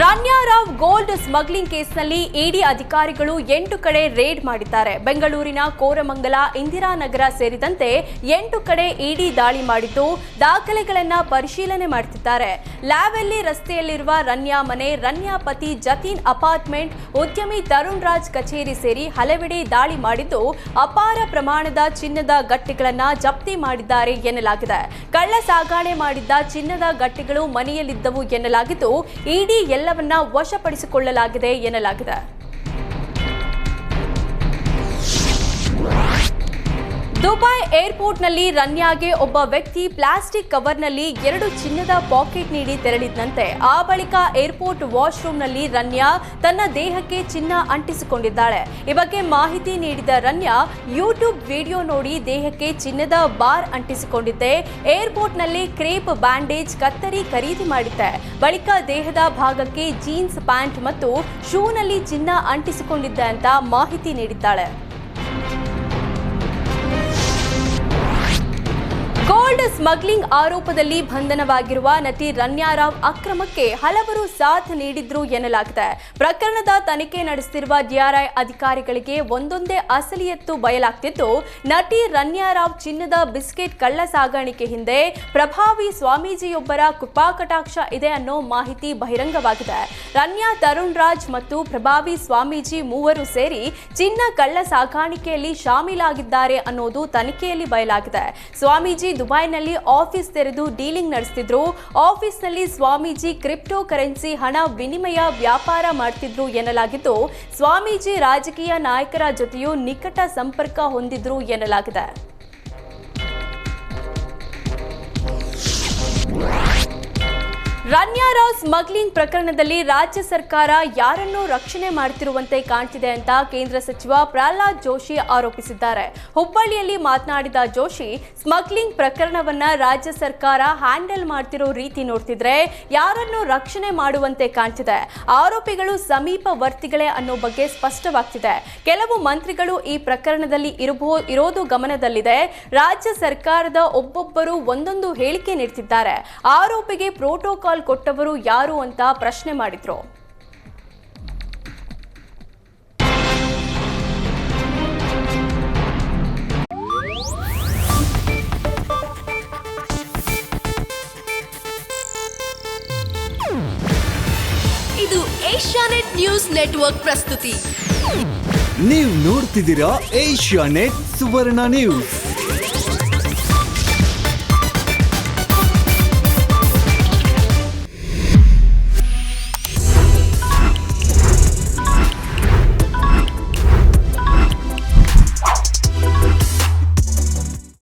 ರಾನ್ಯಾರಾವ್ gold smuggling ಕೇಸ್ನಲ್ಲಿ ಇಡಿ ಅಧಿಕಾರಿಗಳು ಎಂಟು ಕಡೆ ರೇಡ್ ಮಾಡಿದ್ದಾರೆ. ಬೆಂಗಳೂರಿನ ಕೋರಮಂಗಲ, ಇಂದಿರಾನಗರ ಸೇರಿದಂತೆ ಎಂಟು ಕಡೆ ಇಡಿ ದಾಳಿ ಮಾಡಿದ್ದು ದಾಖಲೆಗಳನ್ನು ಪರಿಶೀಲನೆ ಮಾಡುತ್ತಿದ್ದಾರೆ ಲ್ಯಾವೆಲ್ಲಿ ರಸ್ತೆಯಲ್ಲಿರುವ ರನ್ಯಾ ಮನೆ, ರನ್ಯಾ ಪತಿ ಜತೀನ್ ಅಪಾರ್ಟ್ಮೆಂಟ್, ಉದ್ಯಮಿ ತರುಣ್ ರಾಜ್ ಕಚೇರಿ ಸೇರಿ ಹಲವೆಡೆ ದಾಳಿ ಮಾಡಿದ್ದು ಅಪಾರ ಪ್ರಮಾಣದ ಚಿನ್ನದ ಗಟ್ಟಿಗಳನ್ನ ಜಪ್ತಿ ಮಾಡಿದ್ದಾರೆ ಎನ್ನಲಾಗಿದೆ. ಕಳ್ಳ ಸಾಗಾಣೆ ಮಾಡಿದ್ದ ಚಿನ್ನದ ಗಟ್ಟಿಗಳು ಮನೆಯಲ್ಲಿದ್ದವು ಎನ್ನಲಾಗಿದ್ದು, ಇಡಿ ಎಲ್ಲವನ್ನ ವಶಪಡಿಸಿಕೊಳ್ಳಲಾಗಿದೆ ಎನ್ನಲಾಗಿದೆ. ದುಬೈ ಏರ್ಪೋರ್ಟ್ನಲ್ಲಿ ರನ್ಯಾಗೆ ಒಬ್ಬ ವ್ಯಕ್ತಿ ಪ್ಲಾಸ್ಟಿಕ್ ಕವರ್ನಲ್ಲಿ ಎರಡು ಚಿನ್ನದ ಪಾಕೆಟ್ ನೀಡಿ ತೆರಳಿದ್ದಂತೆ ಆ ಬಳಿಕ ಏರ್ಪೋರ್ಟ್ ವಾಶ್ರೂಮ್ನಲ್ಲಿ ರನ್ಯಾ ತನ್ನ ದೇಹಕ್ಕೆ ಚಿನ್ನ ಅಂಟಿಸಿಕೊಂಡಿದ್ದಾಳೆ. ಈ ಬಗ್ಗೆ ಮಾಹಿತಿ ನೀಡಿದ ರನ್ಯಾ, ಯೂಟ್ಯೂಬ್ ವಿಡಿಯೋ ನೋಡಿ ದೇಹಕ್ಕೆ ಚಿನ್ನದ ಬಾರ್ ಅಂಟಿಸಿಕೊಂಡಿದ್ದೆ. ಏರ್ಪೋರ್ಟ್ನಲ್ಲಿ ಕ್ರೇಪ್ ಬ್ಯಾಂಡೇಜ್ ಕತ್ತರಿ ಖರೀದಿ ಮಾಡಿದ್ದೆ. ಬಳಿಕ ದೇಹದ ಭಾಗಕ್ಕೆ ಜೀನ್ಸ್ ಪ್ಯಾಂಟ್ ಮತ್ತು ಶೂನಲ್ಲಿ ಚಿನ್ನ ಅಂಟಿಸಿಕೊಂಡಿದ್ದೆ ಅಂತ ಮಾಹಿತಿ ನೀಡಿದ್ದಾಳೆ. ಗೋಲ್ಡ್ ಸ್ಮಗ್ಲಿಂಗ್ ಆರೋಪದಲ್ಲಿ ಬಂಧನವಾಗಿರುವ ನಟಿ ರನ್ಯಾರಾವ್ ಅಕ್ರಮಕ್ಕೆ ಹಲವರು ಸಾಥ್ ನೀಡಿದ್ರು ಎನ್ನಲಾಗಿದೆ. ಪ್ರಕರಣದ ತನಿಖೆ ನಡೆಸುತ್ತಿರುವ ಡಿಆರ್ಐ ಅಧಿಕಾರಿಗಳಿಗೆ ಒಂದೊಂದೇ ಅಸಲಿಯತ್ತು ಬಯಲಾಗ್ತಿದ್ದು ನಟಿ ರನ್ಯಾರಾವ್ ಚಿನ್ನದ ಬಿಸ್ಕೆಟ್ ಕಳ್ಳ ಸಾಗಾಣಿಕೆ ಹಿಂದೆ ಪ್ರಭಾವಿ ಸ್ವಾಮೀಜಿಯೊಬ್ಬರ ಕೃಪಾಕಟಾಕ್ಷ ಇದೆ ಅನ್ನೋ ಮಾಹಿತಿ ಬಹಿರಂಗವಾಗಿದೆ. ರನ್ಯಾ ತರುಣ್ ರಾಜ್ ಮತ್ತು ಪ್ರಭಾವಿ ಸ್ವಾಮೀಜಿ ಮೂವರು ಸೇರಿ ಚಿನ್ನ ಕಳ್ಳ ಸಾಗಾಣಿಕೆಯಲ್ಲಿ ಶಾಮೀಲಾಗಿದ್ದಾರೆ ಅನ್ನೋದು ತನಿಖೆಯಲ್ಲಿ ಬಯಲಾಗಿದೆ. ಸ್ವಾಮೀಜಿ ದುಬೈನಲ್ಲಿ ಆಫೀಸ್ ತೆರೆದು ಡೀಲಿಂಗ್ ನಡೆಸ್ತಿದ್ರು. ಆಫೀಸ್ನಲ್ಲಿ ಸ್ವಾಮೀಜಿ ಕ್ರಿಪ್ಟೋ ಕರೆನ್ಸಿ ಹಣ ವಿನಿಮಯ ವ್ಯಾಪಾರ ಮಾಡ್ತಿದ್ರು ಎನ್ನಲಾಗಿದ್ದು ಸ್ವಾಮೀಜಿ ರಾಜಕೀಯ ನಾಯಕರ ಜೊತೆಯೂ ನಿಕಟ ಸಂಪರ್ಕ ಹೊಂದಿದ್ರು ಎನ್ನಲಾಗಿದೆ. ರನ್ಯಾರಾವ್ ಸ್ಮಗ್ಲಿಂಗ್ ಪ್ರಕರಣದಲ್ಲಿ ರಾಜ್ಯ ಸರ್ಕಾರ ಯಾರನ್ನು ರಕ್ಷಣೆ ಮಾಡುತ್ತಿರುವಂತೆ ಕಾಣ್ತಿದೆ ಅಂತ ಕೇಂದ್ರ ಸಚಿವ ಪ್ರಹ್ಲಾದ್ ಜೋಶಿ ಆರೋಪಿಸಿದ್ದಾರೆ. ಹುಬ್ಬಳ್ಳಿಯಲ್ಲಿ ಮಾತನಾಡಿದ ಜೋಶಿ, ಸ್ಮಗ್ಲಿಂಗ್ ಪ್ರಕರಣವನ್ನ ರಾಜ್ಯ ಸರ್ಕಾರ ಹ್ಯಾಂಡಲ್ ಮಾಡ್ತಿರೋ ರೀತಿ ನೋಡ್ತಿದ್ರೆ ಯಾರನ್ನು ರಕ್ಷಣೆ ಮಾಡುವಂತೆ ಕಾಣ್ತಿದೆ. ಆರೋಪಿಗಳು ಸಮೀಪವರ್ತಿಗಳೇ ಅನ್ನೋ ಬಗ್ಗೆ ಸ್ಪಷ್ಟವಾಗ್ತಿದೆ. ಕೆಲವು ಮಂತ್ರಿಗಳು ಈ ಪ್ರಕರಣದಲ್ಲಿ ಇರಬಹುದು ಇರೋದು ಗಮನದಲ್ಲಿದೆ. ರಾಜ್ಯ ಸರ್ಕಾರದ ಒಬ್ಬೊಬ್ಬರು ಒಂದೊಂದು ಹೇಳಿಕೆ ನೀಡ್ತಿದ್ದಾರೆ. ಆರೋಪಿಗೆ ಪ್ರೋಟೋಕಾಲ್ ಕೊಟ್ಟವರು ಯಾರು ಅಂತ ಪ್ರಶ್ನೆ ಮಾಡಿದ್ರು. ಇದು ಏಷ್ಯಾನೆಟ್ ನ್ಯೂಸ್ ನೆಟ್ವರ್ಕ್ ಪ್ರಸ್ತುತಿ. ನೀವು ನೋಡ್ತಿದ್ದೀರಾ ಏಷ್ಯಾ ನೆಟ್ ಸುವರ್ಣ ನ್ಯೂಸ್.